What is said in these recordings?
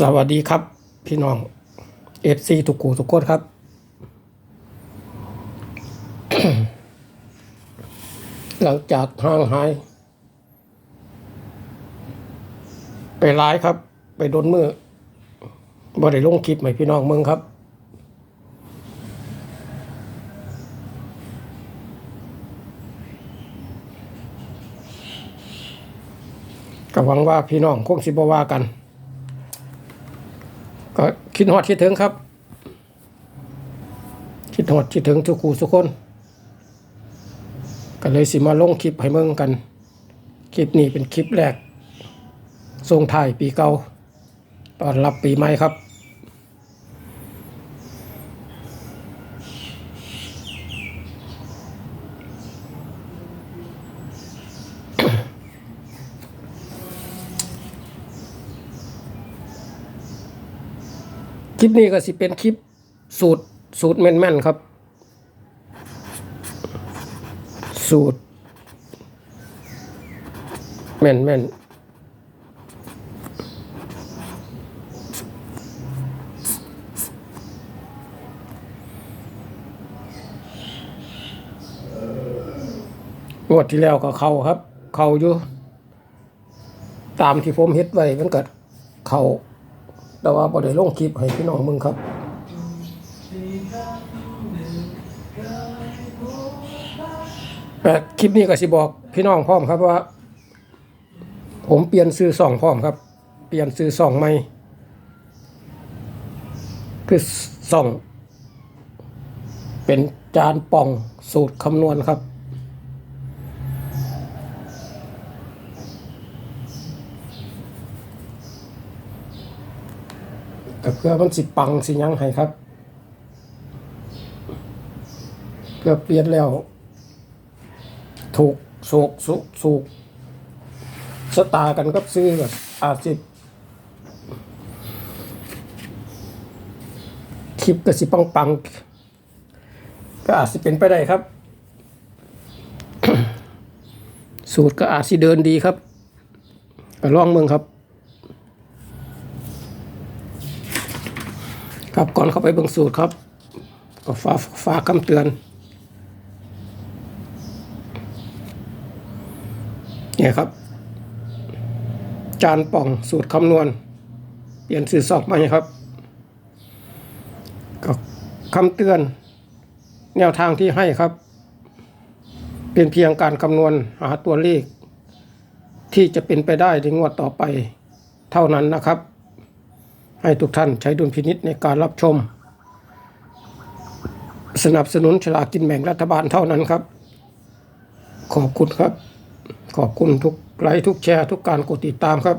สวัสดีครับ พี่น้องเอฟซีทุกกูทุกคนครับ หลังจากห่างหาย ไปไลฟ์ครับ ไปโดนมือบ่ได้ลงคลิปใหม่พี่น้องเมืองครับ ก็หวังว่าพี่น้องคงสิบว่ากัน คิดหอดคิดถึงครับ คิดหอดคิดถึงทุกคู่ทุกคนก็เลยสิมาลงคลิปให้เมืองกัน คลิปนี้เป็นคลิปแรกส่งท้ายปีเก่าตอนรับปีใหม่ครับ ลิปนี้ก็สิเป็นคลิปสูตรสูตรแม่นๆครับ สูตร แม่นแม่นงวดที่แล้วก็เขาครับ เขาอยู่ ตามที่ผมเฮ็ดไว้มันเก็เขา แต่ว่าบ่ได้ลงคลิปให้พี่น้องมึงครับ แต่คลิปนี้ก็สิบอกพี่น้องพร้อมครับว่า ผมเปลี่ยนซื้อสองพร้อมครับ เปลี่ยนซื้อสองใหม่คือสอง เป็นจานป่องสูตรคำนวณครับ แต่เพื่อมันสิปังสิยังให้ครับ เพื่อเปลี่ยนแล้ว ถูกโศกสุกสุกสตากันกับซื้อกับอาสิคลิปก็สิปังปังก็อาจสิเป็นไปได้ครับ สูตรก็อาจสิเดินดีครับก็ลองเมืองครับ ครับก่อนเข้าไปเบิ่งสูตรครับก็ฝากฝากคำเตือนเนี่ยครับ จานป่องสูตรคำนวณ เปลี่ยนสื่อสอบมาครับก็คำเตือน แนวทางที่ให้ครับ เป็นเพียงการคำนวณหาตัวเลข ที่จะเป็นไปได้ในงวดต่อไป เท่านั้นนะครับ ให้ทุกท่านใช้ดุลพินิษในการรับชม สนับสนุนฉลากกินแบ่งรัฐบาลเท่านั้นครับ ขอบคุณครับ ขอบคุณทุกไลค์ทุกแชร์ ทุกการกดติดตามครับ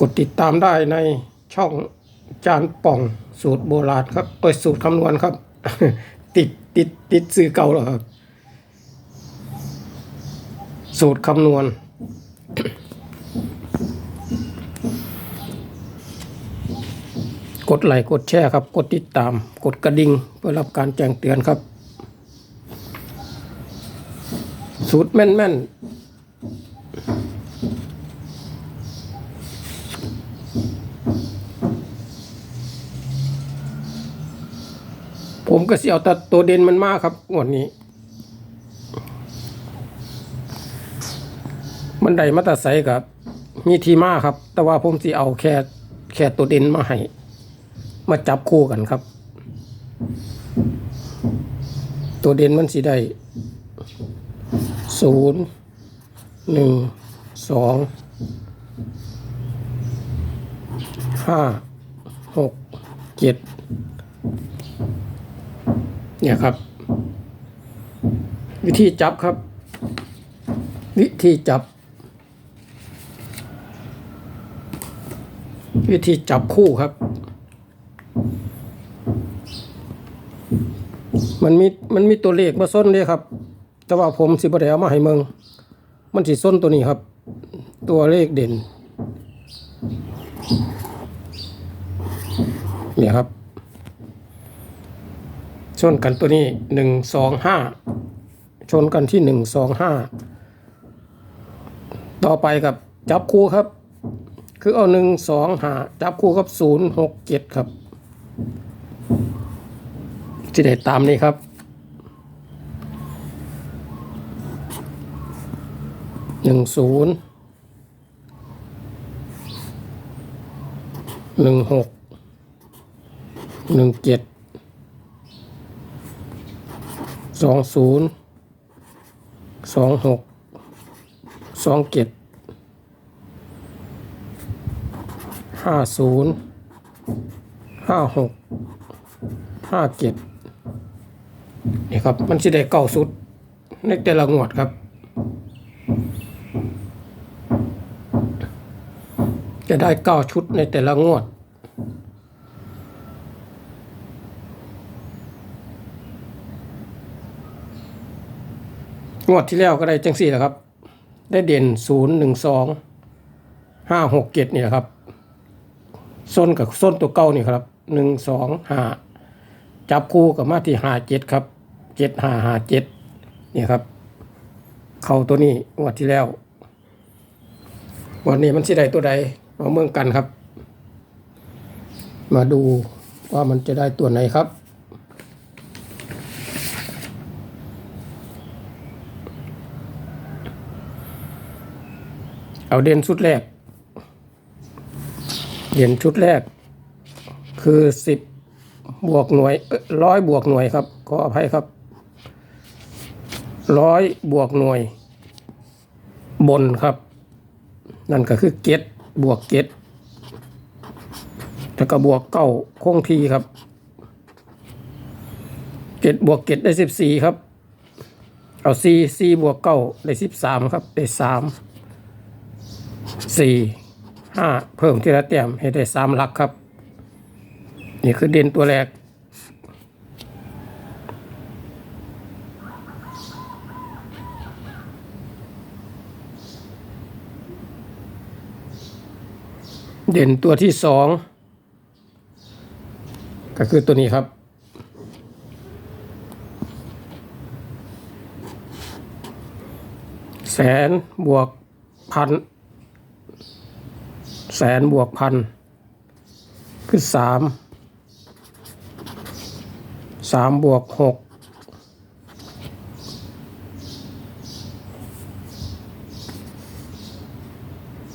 กดติดตามได้ในช่องจานป่องสูตรโบราณครับเปิดสูตรคำนวณครับ ติดติดติดซื้อเก่าแล้วครับ สูตรคำนวณ กดไลค์กดแชร์ครับ กดติดตาม กดกระดิ่งเพื่อรับการแจ้งเตือนครับ สูตรแม่นแม่นผมก็เสียวแต่ตัวเด่นมันมากครับงวดนี้ มันได้มาแตาใสกับมีทีมาครับ แต่ว่าผมสิเอาแค่แค่ตัวเด่นมาให้ มาจับคู่กันครับ ตัวเด่นมันสิได้ศูนย์หนึ่งสองห้าหกเจ็ดเนี่ยครับ วิธีจับครับ วิธีจับ วิธีจับคู่ครับ มันมีมันมีตัวเลขมาส้นเลยครับ แต่ว่าผมสิบ่ได้เอามาให้เมืองมันสิส้นตัวนี้ครับ ตัวเลขเด่นเนี่ยครับชนกันตัวนี้หนึ่งสองห้าชนกันที่หนึ่งสองห้าต่อไปกับจับคู่ครับ คือเอาหนึ่งสองหาจับคู่กับศูนย์หกเจ็ดครับ ที่ได้ตามนี้ครับ หนึ่งศูนย์หนึ่งหกหนึ่งเจ็ดสองศูนย์สองหกสองเจ็ดห้าศูนย์ห้าหกห้าเจ็ด นี่ครับ มันสิได้เก้าสุด ในแต่ละงวดครับ จะได้เก้าชุดในแต่ละงวดงวดที่แล้วก็ได้จังสี่แหละครับ ได้เด่นศูนย์หนึ่งสองห้าหกเจ็ดนี่แหละครับส้นกับส้นตัวเก้านี่ครับหนึ่งสองห้าจับคู่กับมาที่ห้าเจ็ดครับ เจ็ดห้าห้าเจ็ดนี่ครับ เข้าตัวนี้งวดที่แล้ววันนี้มันสิได้ตัวใดมาเมืองกันครับ มาดูว่ามันจะได้ตัวไหนครับเอาเด่นชุดแรก เด่นชุดแรก คือสิบบวกหน่วยร้อยบวกหน่วยครับขออภัยครับ ร้อยบวกหน่วย บนครับ นั่นก็คือเกตบวกเกตแล้วก็บวกเก้าคงทีครับเกตบวกเกตได้สิบสี่ครับ เอาซีซีบวกเก้าได้สิบสามครับ ได้สามสี่ห้าเพิ่มทีละแต้มให้ได้สามหลักครับ นี่คือเด่นตัวแรก เด่นตัวที่สองก็คือตัวนี้ครับ แสนบวกพัน แสนบวกพัน คือสามสามบวกหก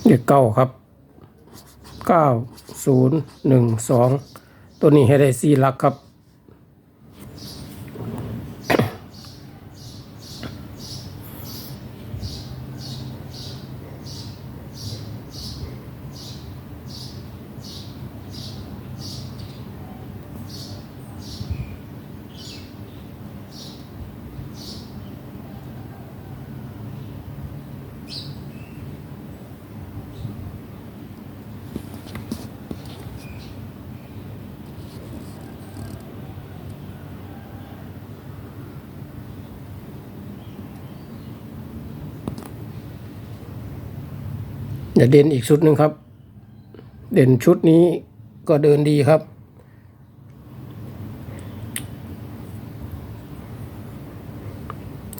เด็กเก้าครับ เก้าศูนย์หนึ่งสองตัวนี้ให้ได้4หลักครับ เดี๋ยวเด่นอีกชุดหนึ่งครับ เด่นชุดนี้ก็เดินดีครับ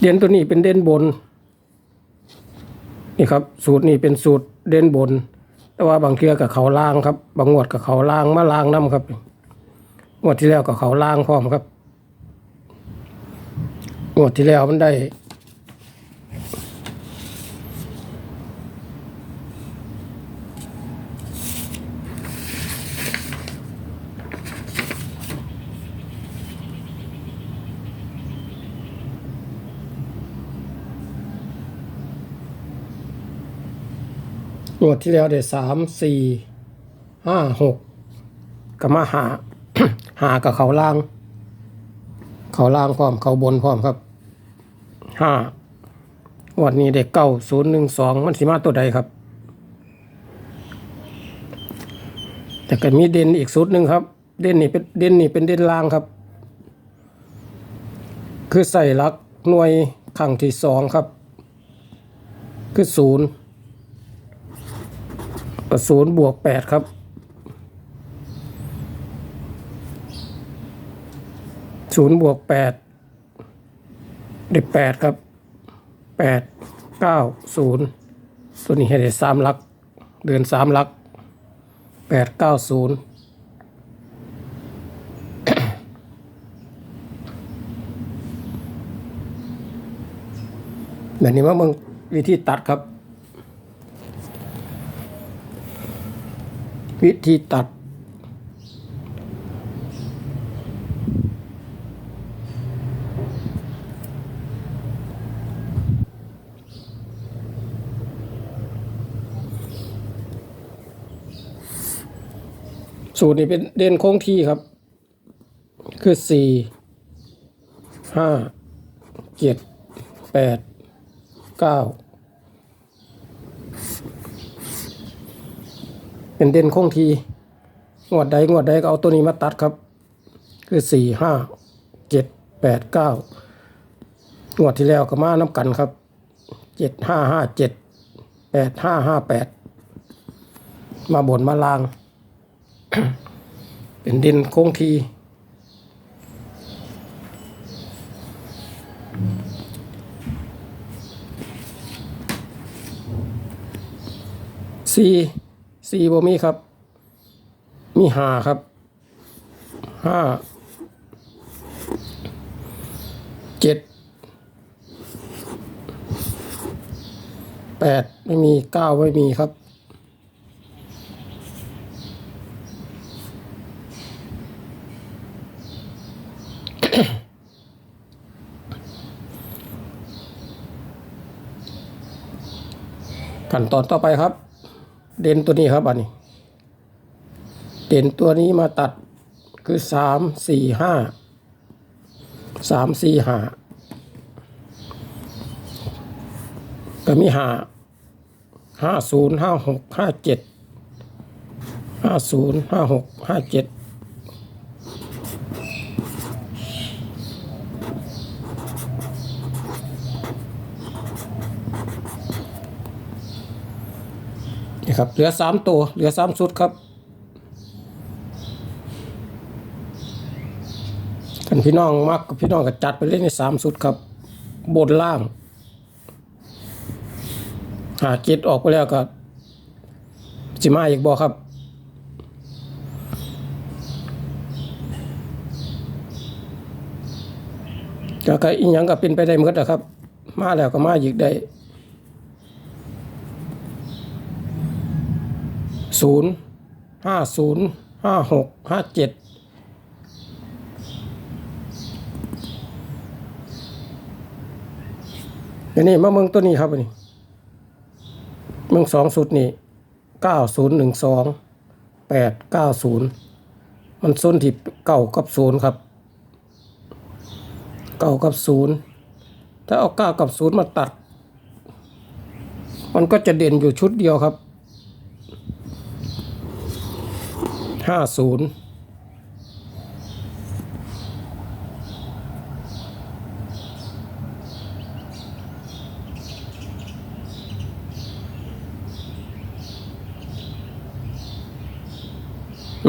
เด่นตัวนี้เป็นเด่นบน นี่ครับ สูตรนี้เป็นสูตรเด่นบน แต่ว่าบางเทือกับเขาล่างครับ บางงวดกับเขาล่างมาล่างน้ำครับงวดที่แล้วกับเขาล่างพร้อมครับงวดที่แล้วมันได้ วดที่แล้วได้สามสี่ห้าหกก็มาหา หากับเขาล่าง เขาล่างพร้อมเขาบนพร้อมครับห้าวดนี้เด็กเก้าศูนย์หนึ่งสองมันสิมาตัวใดครับ แต่ก็มีเด่นอีกสุดหนึ่งครับ เด่นนี่เป็นเด่นนี่เป็นเด่นล่างครับ คือใส่ลักหน่วยครั้งที่สองครับ คือศูนย์ ศูนย์บวกแปดครับศูนย์บวกแปดได้แปดครับแปดเก้าศูนย์ตัวนี้ให้ได้สามหลัก เดือนสามหลักแปดเก้าศูนย์แบบนี้ว่ามึงวิธีตัดครับ วิธีตัด สูตรนี้เป็นเด่นคงที่ครับ คือสี่ห้าเจ็ดแปดเก้า เป็นเด่นคงที งวดใดงวดใดก็เอาตัวนี้มาตัดครับ คือสี่ห้าเจ็ดแปดเก้างวดที่แล้วก็มาน้ำกันครับเจ็ดห้าห้าเจ็ดแปดห้าห้าแปดมาบนมาลาง เป็นดินคงที สี่ สี่บ่มีครับ มีห้าครับห้าเจ็ดแปดไม่มีเก้าไม่มีครับขั้นตอนต่อไปครับ เด่นตัวนี้ครับอันนี้ เด่นตัวนี้มาตัดคือสามสี่ห้าสามสี่ห้าก็มีห้าห้าศูนย์ห้าหกห้าเจ็ดห้าศูนย์ห้าหกห้าเจ็ด ครับ เหลือสามตัว เหลือสามชุดครับกันพี่น้องมักกับพี่น้องก็จัดไปเล่นในสามชุดครับ บนล่าง หาเจ็ดออกไปแล้วก็สิมาอีกบอครับก็ก็อีกอย่างก็เป็นไปได้หมดนะครับ มาแล้วก็มาอีกได้ ศูนย์ห้าศูนย์ห้าหกห้าเจ็ดอันนี้มาเมืองตัวนี้ครับอันนี้เมืองสองสุดนี่เก้าศูนย์หนึ่งสองแปดเก้าศูนย์มันส้นที่เก้ากับศูนย์ครับ เก้ากับศูนย์ถ้าเอาเก้ากับศูนย์มาตัด มันก็จะเด่นอยู่ชุดเดียวครับ ห้าศูนย์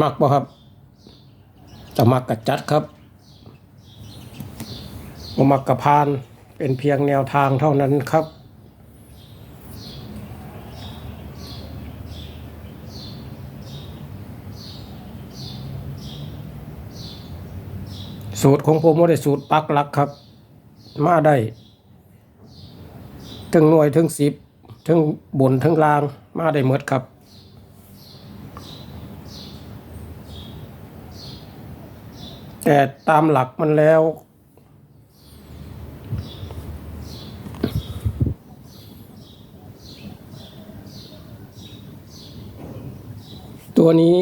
มักบ่ครับจะมักกับจัดครับมักกับพานเป็นเพียงแนวทางเท่านั้นครับ สูตรของผมไม่ได้สูตรปักหลักครับ มาได้ถึงหน่วยถึงสิบถึงบนถึงล่างมาได้หมดครับ แต่ตามหลักมันแล้ว ตัวนี้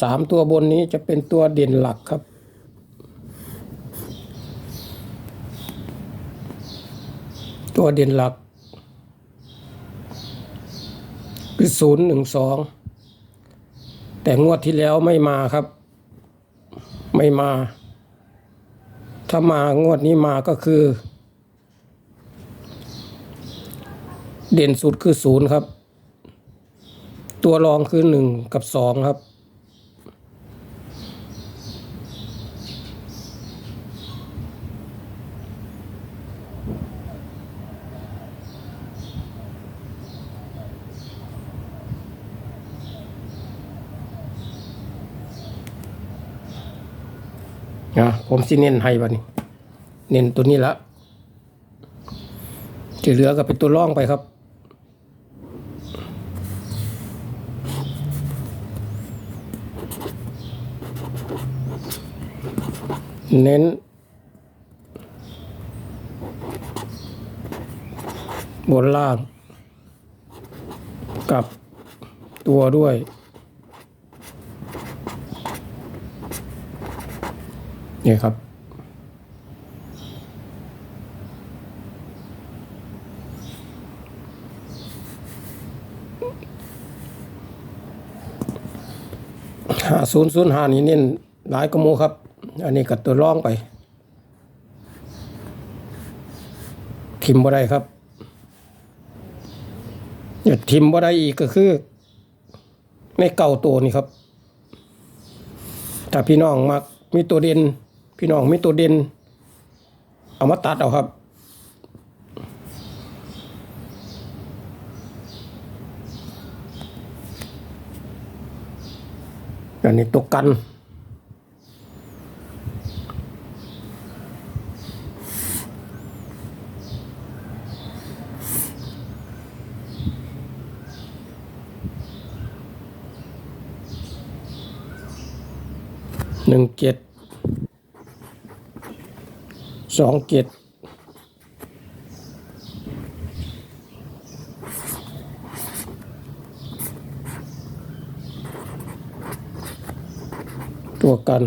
สามตัวบนนี้จะเป็นตัวเด่นหลักครับ ตัวเด่นหลัก คือศูนย์หนึ่งสองแต่งวดที่แล้วไม่มาครับ ไม่มา ถ้ามางวดนี้มาก็คือ เด่นสุดคือศูนย์ครับ ตัวรองคือหนึ่งกับสองครับ ผมสิเน้นให้บัดนี้ เน้นตัวนี้ละที่เหลือก็เป็นตัวร่องไปครับ เน้น บนล่าง กับตัวด้วย นี่ครับ หาศูนย์ศูนย์หานี่เน้นหลายกระโมครับ อันนี้กับตัวร่องไป ทิมบ่ได้ครับอย่าทิมบ่ได้อีกก็คือในเก่าตัวนี่ครับ ถ้าพี่น้องมักมีตัวเด่น พี่น้องมีตัวเด่นเอามาตัดเอาครับ อันนี้ตัวกัน หนึ่งเจ็ด สองเจ็ดตัวกัน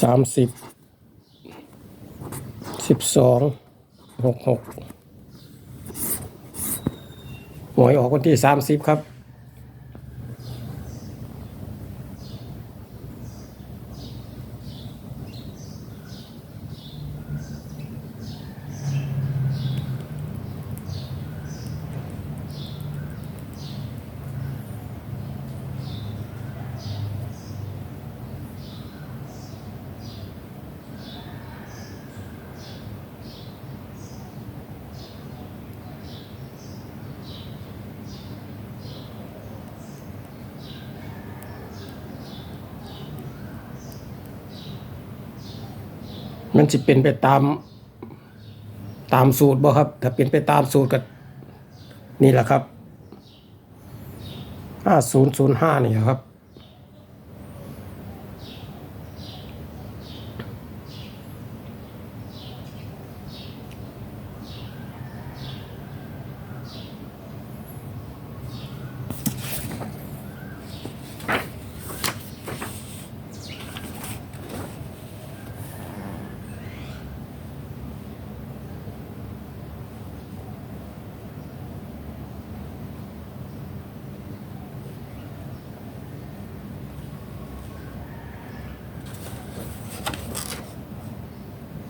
สามสิบสิบสองหกหก หวยออกวันที่สามสิบครับ มันจะเป็นไปตามตามสูตรบ่ครับ ถ้าเป็นไปตามสูตรก็นี่แหละครับห้าศูนย์ศูนย์ห้านี่ครับ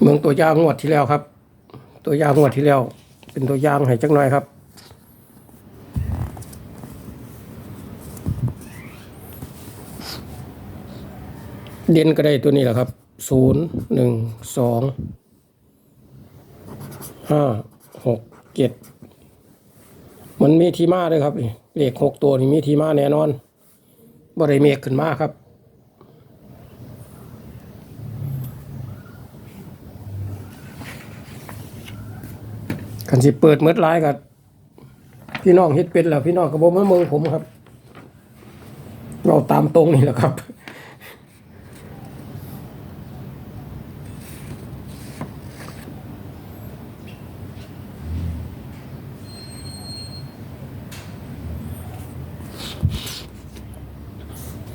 เมืองตัวยางงวดที่แล้วครับ ตัวยางงวดที่แล้ว เป็นตัวยางให้จักหน่อยครับเด่นก็ได้ตัวนี้แหละครับ ศูนย์หนึ่งสองห้าหกเจ็ดมันมีทีมาด้วยครับเลขหกตัวนี่มีทีมาแน่นอนบริเมกขึ้นมาครับ กันสิเปิดเมื่อไรกับพี่น้องเฮ็ดเป็นแล้วพี่น้องกับผมเมืองผมครับ เราตามตรงนี่แหละครับ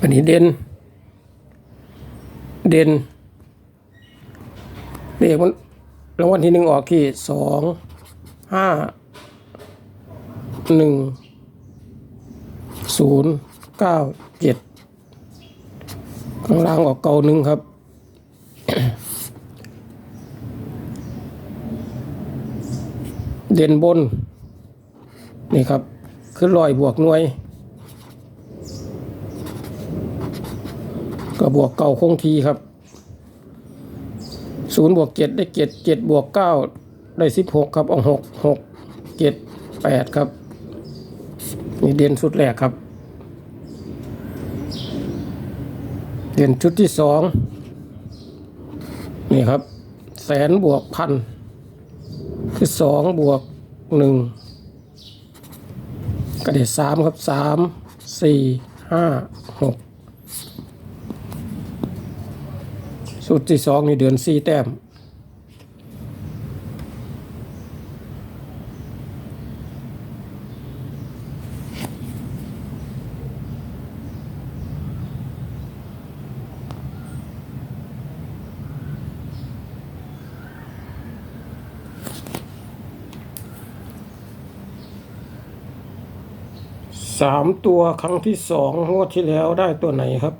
อันนี้เด่น เด่นเลขมันรางวัลที่หนึ่งออกที่สอง ห้าหนึ่งศูนย์เก้าเจ็ดข้างล่างออกเก่าหนึ่งครับเด่นบน นี่ครับ คือลอยบวกหน่วย ก็บวกเก่าคงทีครับ ศูนย์บวกเจ็ดได้เจ็ดเจ็ดบวกเก้า ได้สิบหกครับเอาหกหกเจ็ดแปดครับนี่เด่นชุดแรกครับ เด่นชุดที่สองนี่ครับแสนบวกพันคือสองบวกหนึ่งก็ได้สามครับสามสี่ห้าหกสุดที่สองนี่เดือนสี่แต้ม สามตัวครั้งที่สองงวดที่แล้วได้ตัวไหนครับ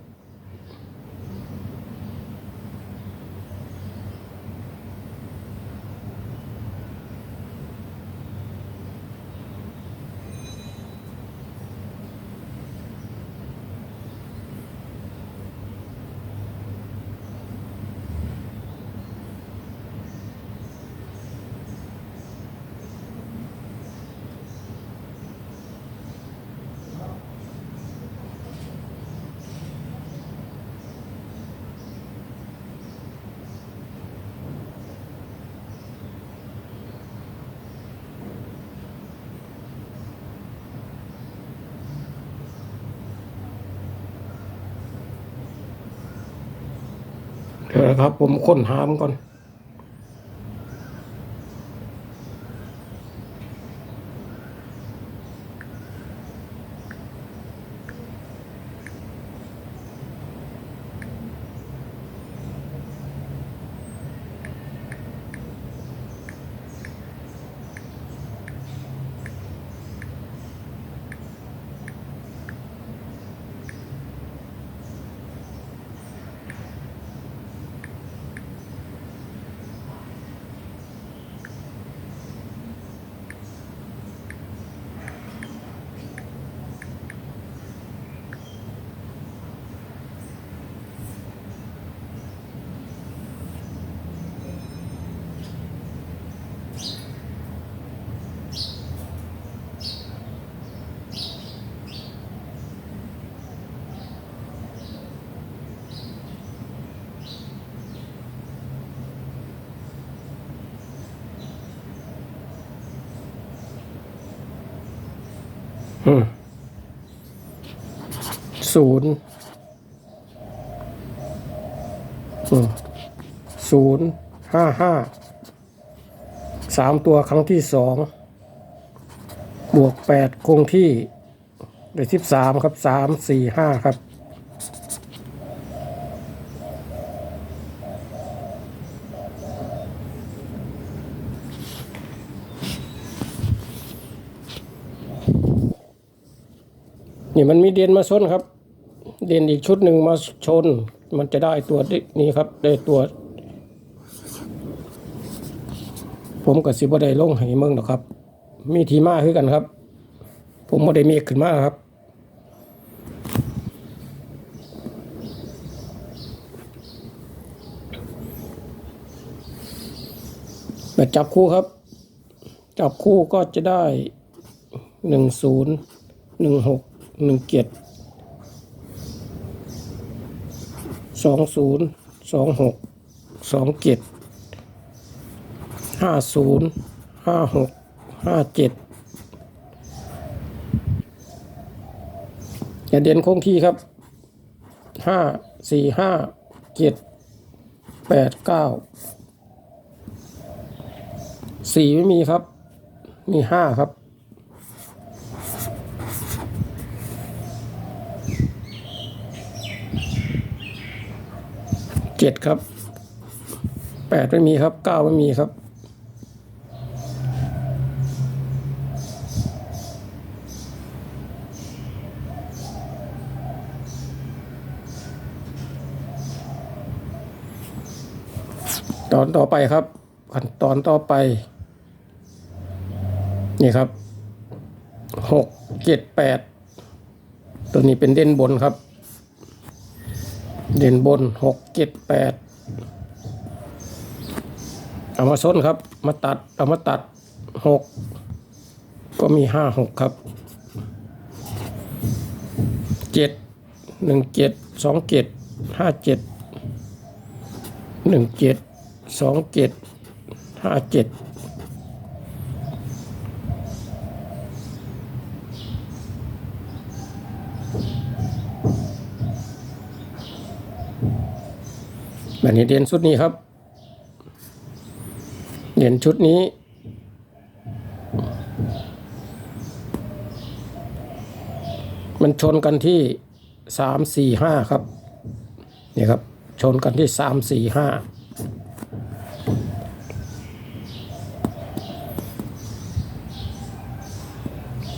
ผมค้นหามก่อน ศูนย์ศูนย์ห้าห้าสามตัวครั้งที่สองบวกแปดคงที่ได้สิบสามครับสามสี่ห้าครับ นี่มันมีเด่นมาชนครับ เด่นอีกชุดหนึ่งมาชน มันจะได้ตัวนี้ครับ ได้ตัว ผมกับสิบได้ลงให้เมืองหรอกครับ มีทีมาคือกันครับ ผมไม่ได้มีขึ้นมาครับแบบจับคู่ครับ จับคู่ก็จะได้หนึ่งศูนย์หนึ่งหก หนึ่งเจ็ดสองศูนย์สองหกสองเจ็ดห้าศูนย์ห้าหกห้าเจ็ดอย่าเด่นคงที่ครับห้าสี่ห้าเจ็ดแปดเก้าสี่ไม่มีครับ มีห้าครับ เจ็ดครับแปดไม่มีครับเก้าไม่มีครับตอนต่อไปครับขั้นตอนต่อไป นี่ครับหกเจ็ดแปดตัวนี้เป็นเด่นบนครับ เด่นบนหกเจ็ดแปดเอามาส้นครับ มาตัด เอามาตัดหกก็มีห้าหกครับเจ็ดหนึ่งเจ็ดสองเจ็ดห้าเจ็ดหนึ่งเจ็ดสองเจ็ดห้าเจ็ด แบบนี้เด่นชุดนี้ครับเด่นชุดนี้ มันชนกันที่สามสี่ห้าครับนี่ครับ ชนกันที่สามสี่ห้า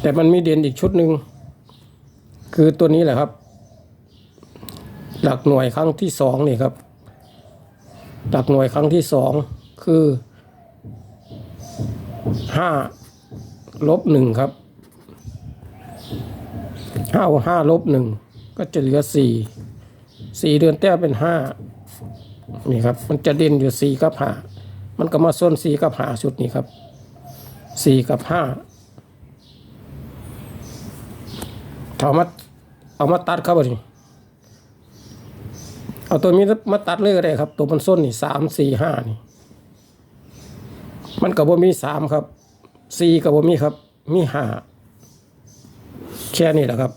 แต่มันมีเด่นอีกชุดหนึ่งคือตัวนี้แหละครับ หลักหน่วยครั้งที่สองนี่ครับ หลักหน่วยครั้งที่สองคือห้าลบหนึ่งครับห้าห้าลบหนึ่งก็จะเหลือสี่สี่เดือนแต้มเป็นห้านี่ครับ มันจะเด่นอยู่สี่กับห้ามันก็มาส้นสี่กับห้าชุดนี้ครับสี่กับห้าถ้าเอามาเอามาตัดครับนี่ เอาตัวนี้มาตัดเลยก็ได้ครับ ตัวมันส้นนี่สามสี่ห้านี่ มันกับว่ามีสามครับสี่กับว่ามีครับ มีห้าแค่นี้แหละครับ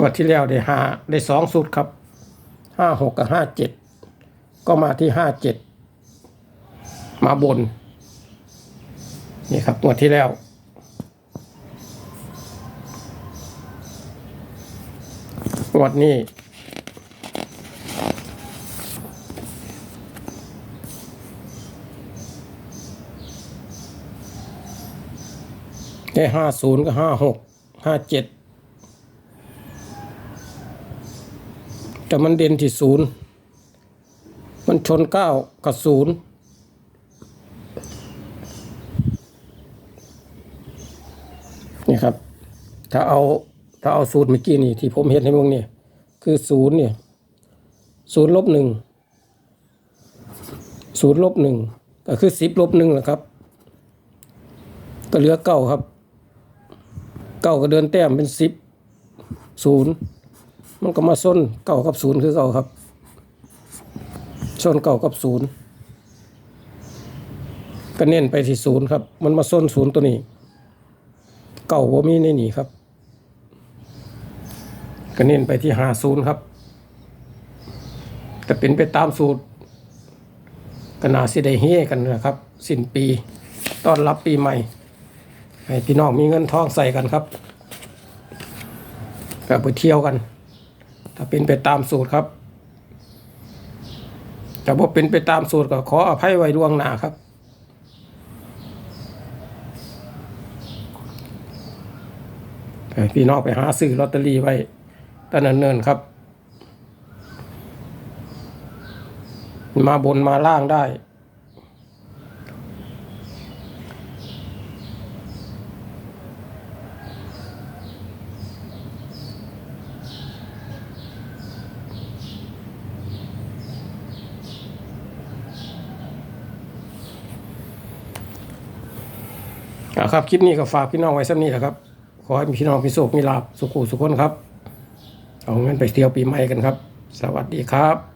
วันที่แล้วได้ห้าได้สองสุดครับห้าหกกับห้าเจ็ดก็มาที่ห้าเจ็ดมาบน นี่ครับงวดที่แล้ว งวดนี้ได้ห้าศูนย์กับห้าหกห้าเจ็ดแต่มันเด่นที่ศูนย์มันชนเก้ากับศูนย์นี่ครับ ถ้าเอา ถ้าเอาสูตรเมื่อกี้นี่ที่ผมเห็นให้มึงเนี่ย คือศูนย์เนี่ยศูนย์ลบหนึ่งศูนย์ลบหนึ่งก็คือสิบลบหนึ่งแหละครับ ก็เหลือเก้าครับเก้าก็เดินแต้มเป็นสิบศูนย์มันก็มาส้นเก้ากับศูนย์คือเก้าครับส้นเก้ากับศูนย์ก็เน้นไปที่ศูนย์ครับ มันมาส้นศูนย์ตัวนี้ เก้าว่ามีในนี่ครับ ก็เน้นไปที่หาศูนย์ครับแต่เป็นไปตามสูตรกนาสิได้เฮกันนะครับ สิ้นปีต้อนรับปีใหม่ ให้พี่น้องมีเงินทองใส่กันครับก็ไปเที่ยวกัน ถ้าเป็นไปตามสูตรครับแต่ว่าเป็นไปตามสูตรก็ขออภัยไว้ล่วงหน้าครับ พี่น้องไปหาซื้อลอตเตอรี่ไว้ ตั้งเนินๆครับ มาบนมาล่างได้ ครับ คลิปนี้ก็ฝากพี่น้องไว้สักนี้แหละครับ ขอให้พี่น้องมีโชคมีลาภสุขุสุขคนครับ เอางั้นไปเที่ยวปีใหม่กันครับ สวัสดีครับ